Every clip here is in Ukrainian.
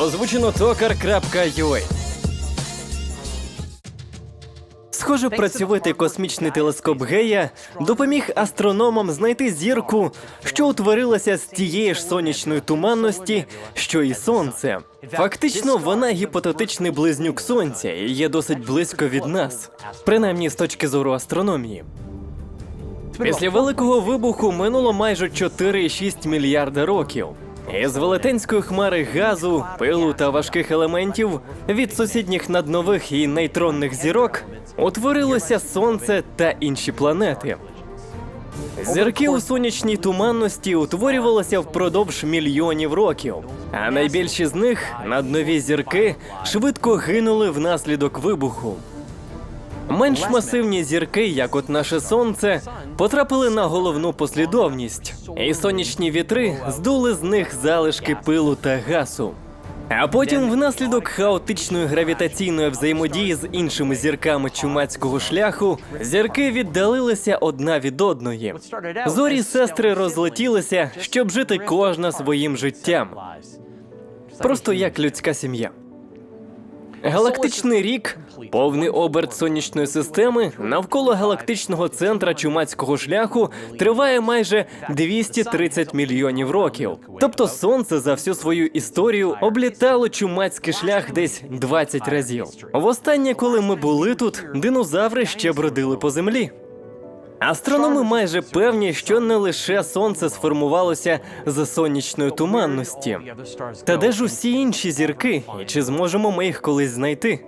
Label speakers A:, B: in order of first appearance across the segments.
A: Озвучено токар.ua Схоже, працьовитий космічний телескоп Гея допоміг астрономам знайти зірку, що утворилася з тієї ж сонячної туманності, що і сонце. Фактично, вона гіпотетичний близнюк сонця і є досить близько від нас, принаймні з точки зору астрономії. Після великого вибуху минуло майже 4,6 мільярда років. Із велетенської хмари газу, пилу та важких елементів від сусідніх наднових і нейтронних зірок утворилося сонце та інші планети. Зірки у сонячній туманності утворювалися впродовж мільйонів років, а найбільші з них наднові зірки швидко гинули внаслідок вибуху. Менш масивні зірки, як от наше сонце, потрапили на головну послідовність, і сонячні вітри здули з них залишки пилу та газу. А потім, внаслідок хаотичної гравітаційної взаємодії з іншими зірками чумацького шляху, зірки віддалилися одна від одної. Зорі сестри розлетілися, щоб жити кожна своїм життям, просто як людська сім'я. Галактичний рік повний оберт сонячної системи навколо галактичного центра чумацького шляху триває майже 230 мільйонів років. Тобто сонце за всю свою історію облітало чумацький шлях десь 20 разів. Востаннє, коли ми були тут, динозаври ще бродили по землі. Астрономи майже певні, що не лише сонце сформувалося з сонячної туманності. Та де ж усі інші зірки, і чи зможемо ми їх колись знайти?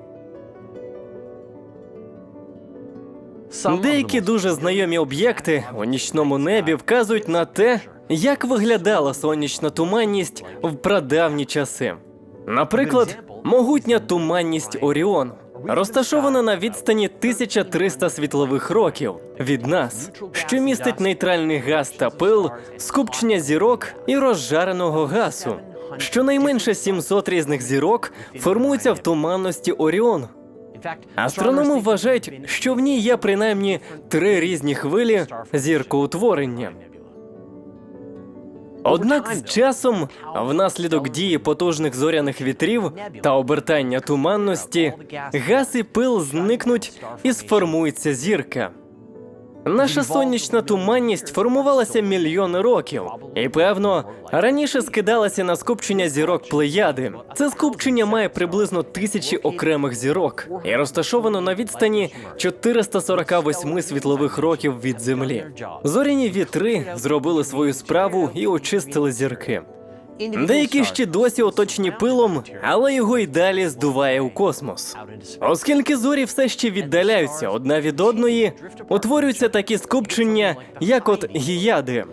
A: Деякі дуже знайомі об'єкти у нічному небі вказують на те, як виглядала сонячна туманність в прадавні часи. Наприклад, могутня туманність Оріону. Розташована на відстані 1300 світлових років від нас, що містить нейтральний газ та пил, скупчення зірок і розжареного газу. Щонайменше 700 різних зірок формуються в туманності Оріону. Астрономи вважають, що в ній є принаймні три різні хвилі зіркоутворення. Однак з часом, внаслідок дії потужних зоряних вітрів та обертання туманності, газ і пил зникнуть і сформується зірка. Наша сонячна туманність формувалася мільйони років, і певно раніше скидалася на скупчення зірок плеяди. Це скупчення має приблизно тисячі окремих зірок і розташовано на відстані 448 світлових років від землі. Зоряні вітри зробили свою справу і очистили зірки. Деякі ще досі оточені пилом, але його й далі здуває у космос. Оскільки зорі все ще віддаляються одна від одної, утворюються такі скупчення, як от гіяди.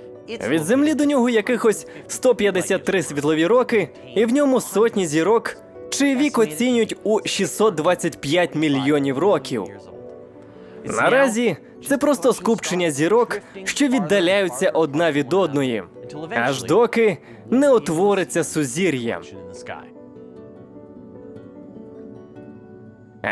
A: Від землі до нього якихось 153 світлові роки, і в ньому сотні зірок, чий вік оцінюють у 625 мільйонів років. Наразі це просто скупчення зірок, що віддаляються одна від одної, аж доки не утвориться сузір'я.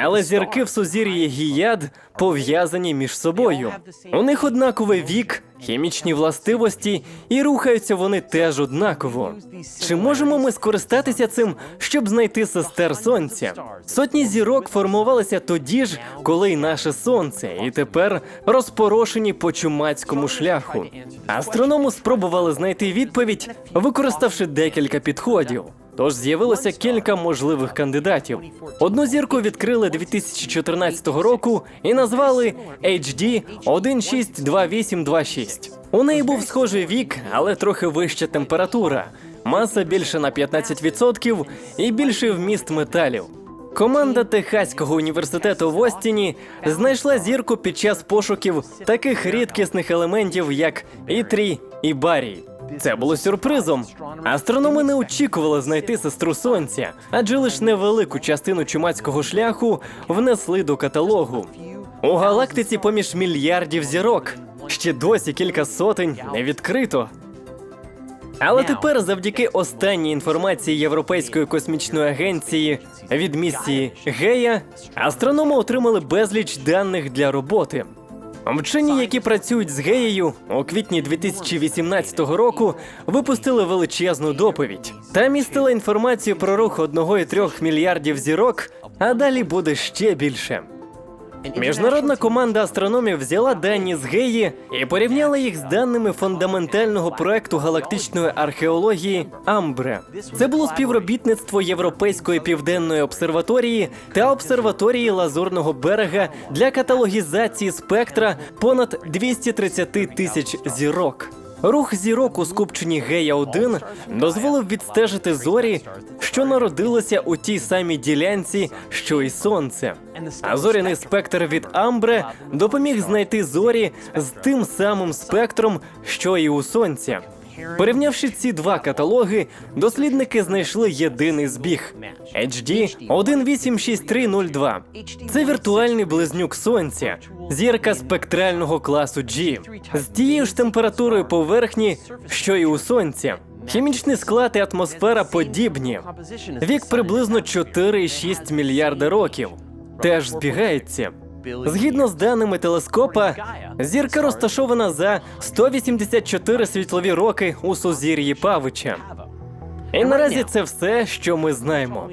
A: Але зірки в сузір'ї гіяд пов'язані між собою. У них однаковий вік, хімічні властивості, і рухаються вони теж однаково. Чи можемо ми скористатися цим, щоб знайти сестер сонця? Сотні зірок формувалися тоді ж, коли й наше сонце, і тепер розпорошені по чумацькому шляху. Астрономи спробували знайти відповідь, використавши декілька підходів. Тож з'явилося кілька можливих кандидатів. Одну зірку відкрили 2014 року і назвали HD 162826. У неї був схожий вік, але трохи вища температура, маса більше на 15% і більший вміст металів. Команда Техаського університету в Остіні знайшла зірку під час пошуків таких рідкісних елементів, як ітрій і барій. Це було сюрпризом. Астрономи не очікували знайти сестру сонця, адже лише невелику частину чумацького шляху внесли до каталогу. У галактиці поміж мільярдів зірок ще досі кілька сотень не відкрито. Але тепер, завдяки останній інформації Європейської космічної агенції від місії Гея, астрономи отримали безліч даних для роботи. Вчені, які працюють з геєю, у квітні 2018 року випустили величезну доповідь та містила інформацію про рух 1,3 мільярдів зірок, а далі буде ще більше. Міжнародна команда астрономів взяла дані з Геї і порівняла їх з даними фундаментального проекту галактичної археології Амбре. Це було співробітництво Європейської південної обсерваторії та обсерваторії Лазурного берега для каталогізації спектра понад 230 тисяч зірок. Рух зірок у скупченні Гея 1 дозволив відстежити зорі, що народилися у тій самій ділянці, що і сонце. А зоряний спектр від Амбре допоміг знайти зорі з тим самим спектром, що і у сонця. Порівнявши ці два каталоги, дослідники знайшли єдиний збіг HD 1863002. Це віртуальний близнюк сонця, зірка спектрального класу G, з тією ж температурою поверхні, що і у сонця. Хімічний склад і атмосфера подібні. Вік приблизно 4,6 мільярда років. Теж збігається. Згідно з даними телескопа, зірка розташована за 184 світлові роки у сузір'ї Павича. І наразі це все, що ми знаємо.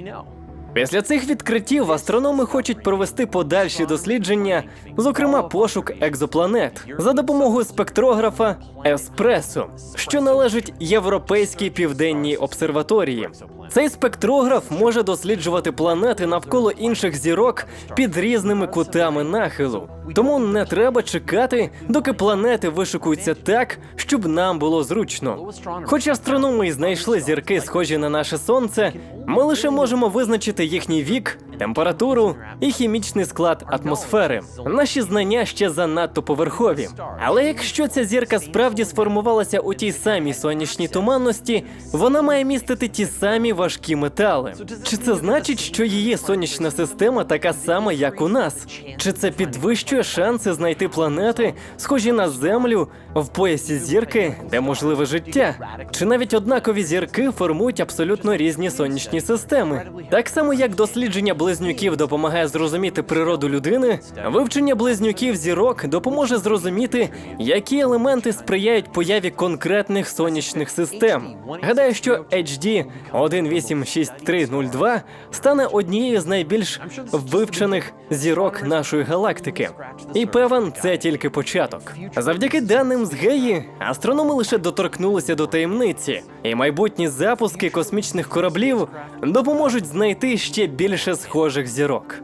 A: Після цих відкриттів астрономи хочуть провести подальші дослідження, зокрема пошук екзопланет, за допомогою спектрографа Еспресо, що належить Європейській південній обсерваторії. Цей спектрограф може досліджувати планети навколо інших зірок під різними кутами нахилу. Тому не треба чекати, доки планети вишикуються так, щоб нам було зручно. Хоч астрономи і знайшли зірки, схожі на наше сонце, ми лише можемо визначити їхній вік, температуру і хімічний склад атмосфери. Наші знання ще занадто поверхові. Але якщо ця зірка справді сформувалася у тій самій сонячній туманності, вона має містити ті самі важкі метали. Чи це значить, що її сонячна система така сама, як у нас? Чи це підвищує шанси знайти планети, схожі на Землю, в поясі зірки, де можливе життя? Чи навіть однакові зірки формують абсолютно різні сонячні системи? Так само, як дослідження близнюків допомагає зрозуміти природу людини, вивчення близнюків зірок допоможе зрозуміти, які елементи сприяють появі конкретних сонячних систем. Гадаю, що HD 1863002 стане однією з найбільш вивчених зірок нашої галактики. І певен, це тільки початок. Завдяки даним з Геї, астрономи лише доторкнулися до таємниці, і майбутні запуски космічних кораблів допоможуть знайти ще більше схожих зірок.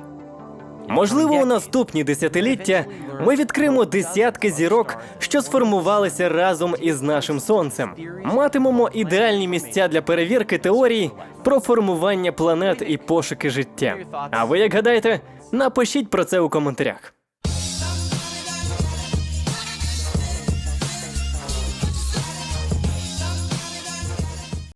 A: Можливо, у наступні десятиліття ми відкриємо десятки зірок, що сформувалися разом із нашим сонцем. Матимемо ідеальні місця для перевірки теорій про формування планет і пошуки життя. А ви як гадаєте? Напишіть про це у коментарях.